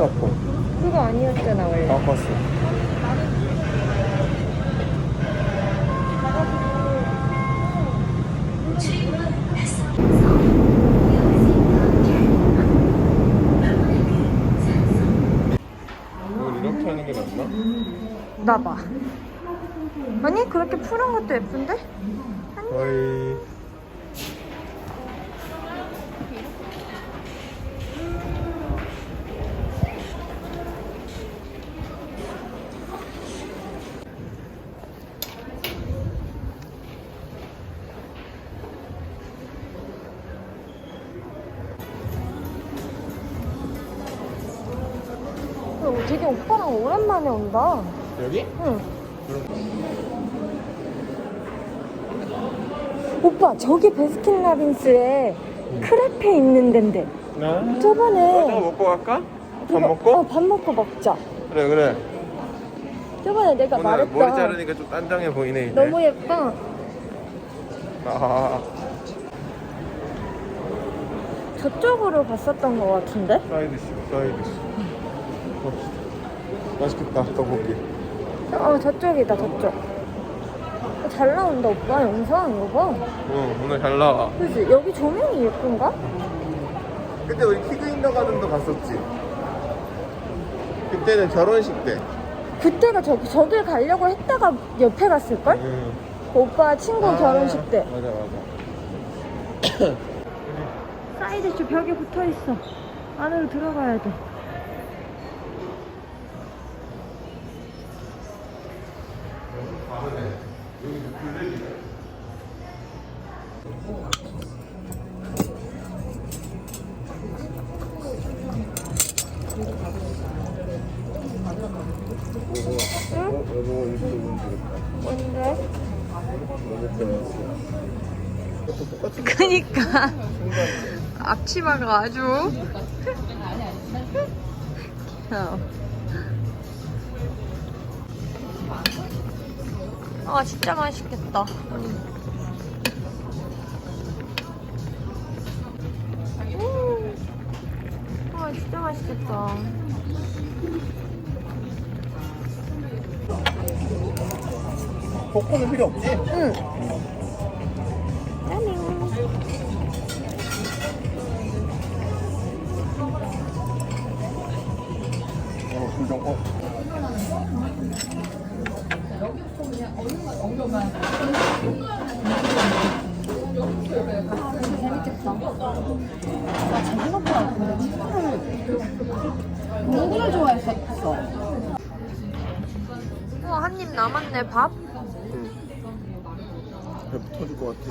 스마트폰 그거 아니었잖아 원래. 바꿨어 이걸 이렇게 하는 게 낫나? 나봐. 아니 그렇게 푸른 것도 예쁜데? 거의 어, 되게 오빠랑 오랜만에 온다. 여기? 응. 오빠 저기 베스킨라빈스에 크레페 있는 데인데 나? 저번에 먹고 갈까? 밥 이거- 먹고? 어, 밥 먹고 먹자 그래 그래 저번에 내가 오늘 말했던 머리 자르니까 좀 단정해 보이네 이제 너무 예뻐 아 저쪽으로 갔었던 것 같은데 사이드시 사이드시 봅시다 맛있겠다 떡볶이 어 저쪽이다 저쪽 잘 나온다 오빠 영상 이거 봐 응 오늘 잘 나와 그지 여기 조명이 예쁜가? 그때 우리 키그인더 가든도 갔었지 그때는 결혼식 때 그때가 저, 저길 가려고 했다가 옆에 갔을걸? 응. 오빠 친구 아, 결혼식 때 맞아 맞아 사이드쇼 벽에 붙어 있어. 안으로 들어가야 돼. 그니까 앞치마가 아주 귀여워. 아 진짜 맛있겠다. 음. 아 진짜 맛있겠다. 포크는 필요 없지? 응. 짜링. 어 어 재밌겠다. 나 생각보다 근데 축구를 농구를 좋아했었어. 어, 한입 남았네, 밥? 배 터질 것 같아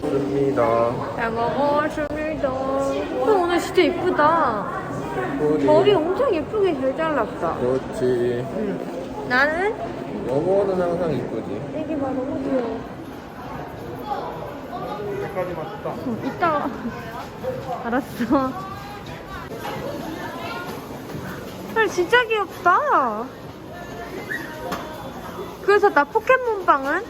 좋습니다 잘 먹었습니다. 어, 오늘 진짜 이쁘다. 머리 머리 엄청 예쁘게 잘 잘랐다. 그렇지 응. 나는 영어는 항상 이쁘지 애기 봐, 너무 귀여워. 맞다 응, 이따가. 알았어. 헐, 진짜 귀엽다. 그래서 나 포켓몬빵은?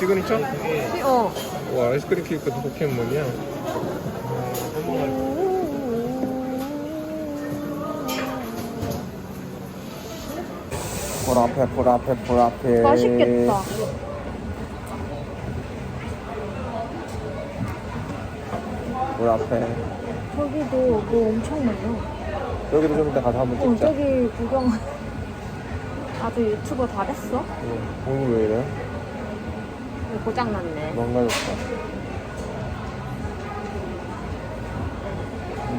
시그니처? 어. 와 아이스크림 케이크도 포켓몬이야 앞에 볼 앞에 맛있겠다. 볼 앞에 저기도 뭐 엄청 많아. 여기도 좀 이따 가서 한번 어, 찍자 저기 구경. 아주 유튜버 다 됐어? 응. 오늘 왜 이래? 고장났네. 망가졌다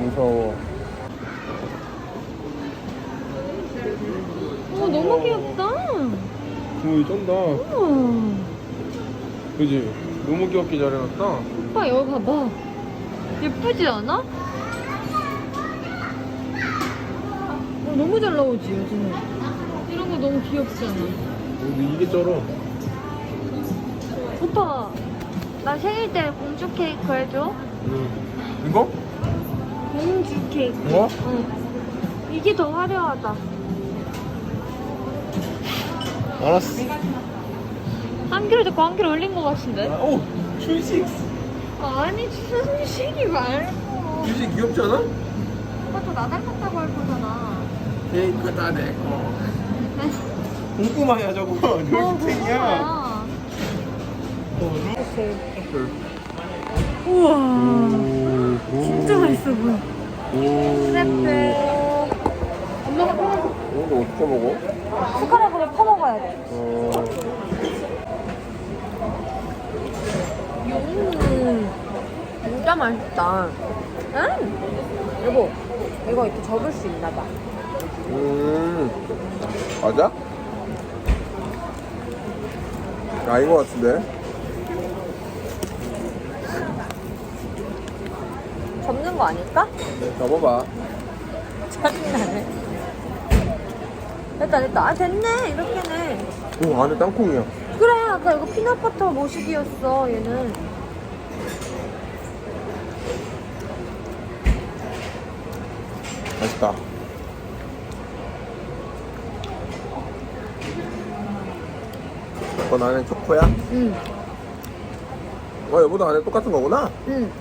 무서워 어, 너무 귀엽다. 오 쩐다 우와. 그지? 너무 귀엽게 잘 해놨다 오빠 여기 봐봐. 예쁘지 않아? 어, 너무 잘 나오지 요즘에. 이런 거 너무 귀엽지 않아? 근데 이게 쩔어 오빠, 나 생일 때 공주 케이크 해줘. 응. 이거? 공주 케이크. 뭐? 응. 이게 더 화려하다. 알았어. 한 킬로 잡고 한 킬로 올린 것 같은데? 오, 주식. 아니 준식이 말고 주식 귀엽잖아? 오빠 또 나달 같다고 할 거잖아 케이크 다 내 거. 궁금하냐 저거? 어 롤팅이야. 우와 진짜 맛있어 보여 크레페 엄마가 퍼먹어 이거 어떻게 먹어? 숟가락으로 퍼먹어야 돼 어, 음, 진짜 맛있다. 음, 여보, 이거 이렇게 접을 수 있나 봐. 음, 맞아? 아닌 것 같은데? 접는 거 아닐까? 접어봐. 짜증나네. 됐다, 됐다. 아, 됐네. 이렇게네. 오, 안에 땅콩이야. 그래, 아까 이거 피넛버터 모식이었어, 얘는. 맛있다. 이건 안에 초코야? 응, 어, 여보도 안에 똑같은 거구나? 응.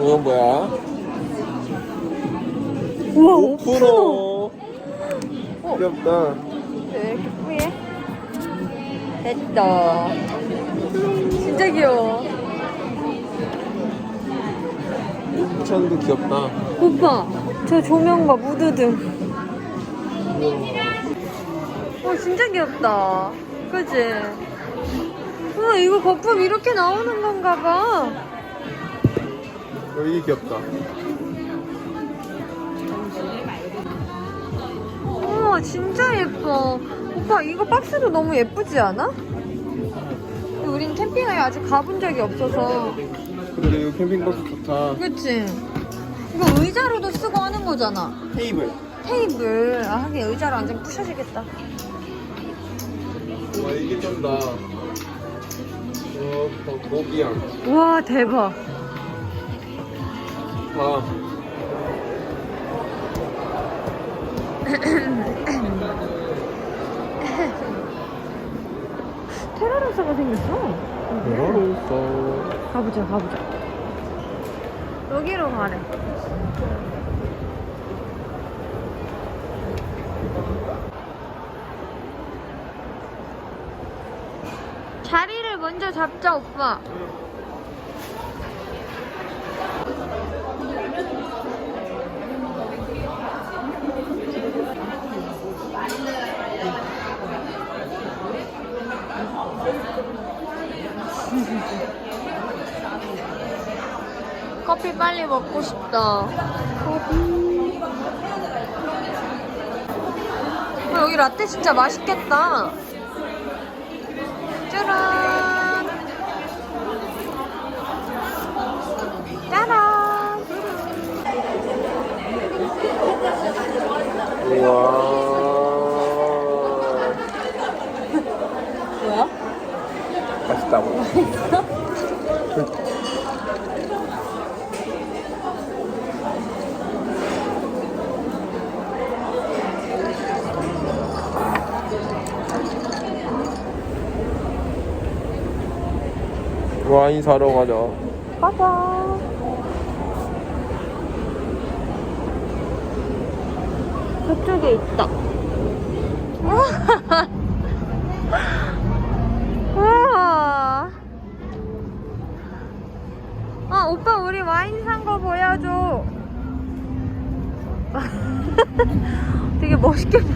이건 뭐야? 우와, 오프로. 귀엽다. 왜 이렇게 뿌예? 됐다. 진짜 귀여워. 천도 귀엽다. 오빠, 저 조명 봐, 무드등. 어, 진짜 귀엽다. 그지? 우와, 이거 거품 이렇게 나오는 건가 봐. 어, 이게 귀엽다. 우와, 진짜 예뻐. 오빠, 이거 박스도 너무 예쁘지 않아? 우린 캠핑을 아직 가본 적이 없어서. 그래, 이거 캠핑버스 좋다. 그치? 이거 의자로도 쓰고 하는 거잖아. 테이블. 테이블. 아, 하긴 의자로 앉으면 부셔지겠다. 와, 이게 좀 나. 어, 더 고기향. 우와, 대박. 다. 테라로사가 생겼어. 알았어. 가보자, 가보자. 여기로 가래. 자리를 먼저 잡자, 오빠. 커피 빨리 먹고 싶다. 커피. 어, 여기 라떼 진짜 맛있겠다. 짜란. 짜란. 우와. 뭐야? 맛있다고. 와인 사러 가자. 가자. 저쪽에 있다. 아, 오빠, 우리 와인 산 거 보여줘. 되게 멋있게, 보-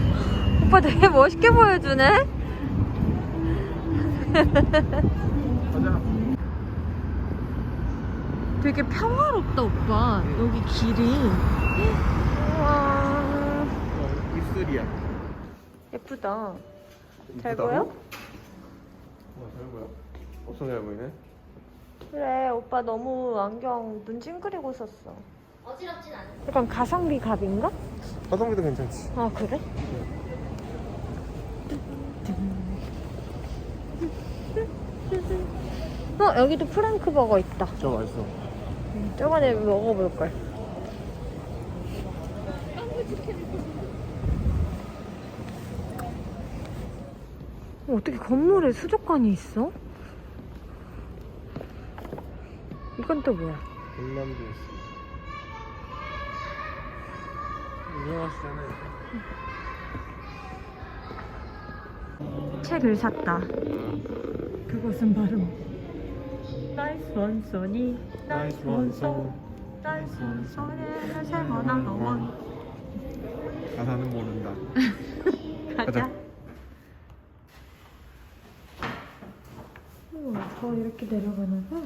오빠 되게 멋있게 보여주네? 되게 평화롭다, 오빠. 여기 길이. 입술이야. 예쁘다. 잘 이쁘다고? 보여? 와, 잘 보여. 엄청 잘 보이네. 그래, 오빠 너무 안경 눈 찡그리고 썼어. 어지럽진 않아. 약간 가성비 갑인가? 화성비도 괜찮지. 아 그래? 어 여기도 프랭크 버거 있다. 저 맛있어. 저번에 먹어볼 걸. 어, 어떻게 건물에 수족관이 있어? 이건 또 뭐야? 강남도 있어. 유명하시잖아요. 책을 샀다. 그것은 바로 나이스 원소니 나이스 원소 나이스 원소에 세번나 넘어 가사는 모른다. 가자. 가자. 우와, 더 이렇게 내려가나 봐.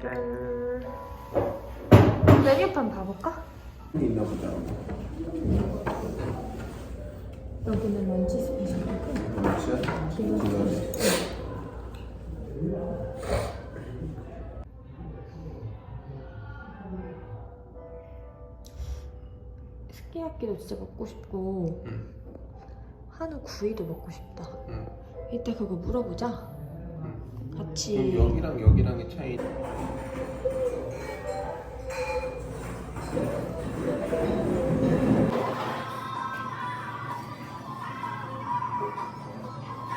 짠짠짠. 메뉴판 봐볼까? 있나 보다. 여기는 런치 스페셜이고 스키야키도 진짜 먹고 싶고 한우 구이도 먹고 싶다. 응. 이따 그거 물어보자. 같이 그럼 여기랑 여기랑의 차이.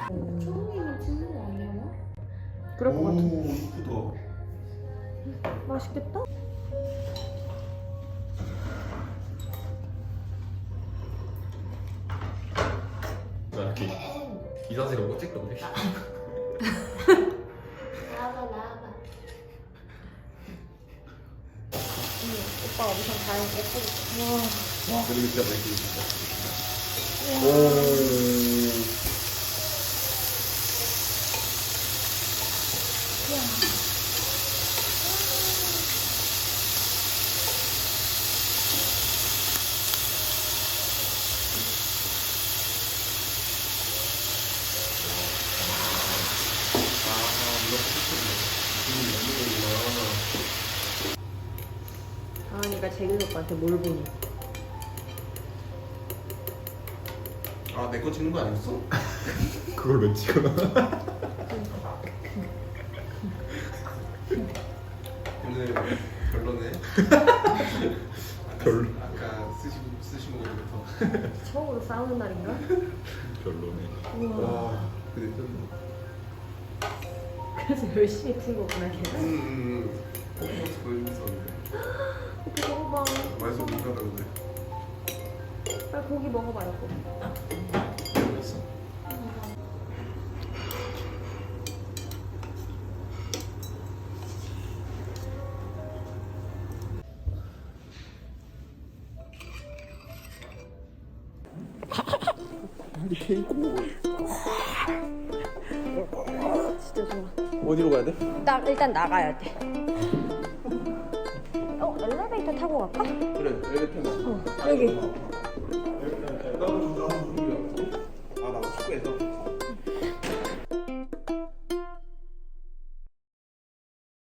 처음이면 찍는 거 아니야? 그럴 것 같아. 오 이쁘다. 맛있겠다. 이렇게 이 자세로 못 찍던데 오빠가 우선 다 예쁘게. 와 그리고 진짜 진짜 오. 다은이가 재균 오빠한테 뭘 보니? 아, 내 거 찍는 거 아니었어? 그걸 왜 찍어? 오늘 별로네. 별로 아까 쓰신 쓰신 거부터. 처음으로 싸우는 날인가? 별로네 우와. 와, 근데 좀. 그래서 열심히 푼 거구나 걔가. 음, 음. 퍼포먼스 보여줬었는 데. 오빠 먹어봐. 맛있어 보인다 근데. 빨리 고기 먹어봐 이거. 맛있어 빨리 케이크 꼭 먹어. 진짜 좋아. 어디로 가야 돼? 나 일단 나가야 돼. 갈까? 그래, 나. 어 여기.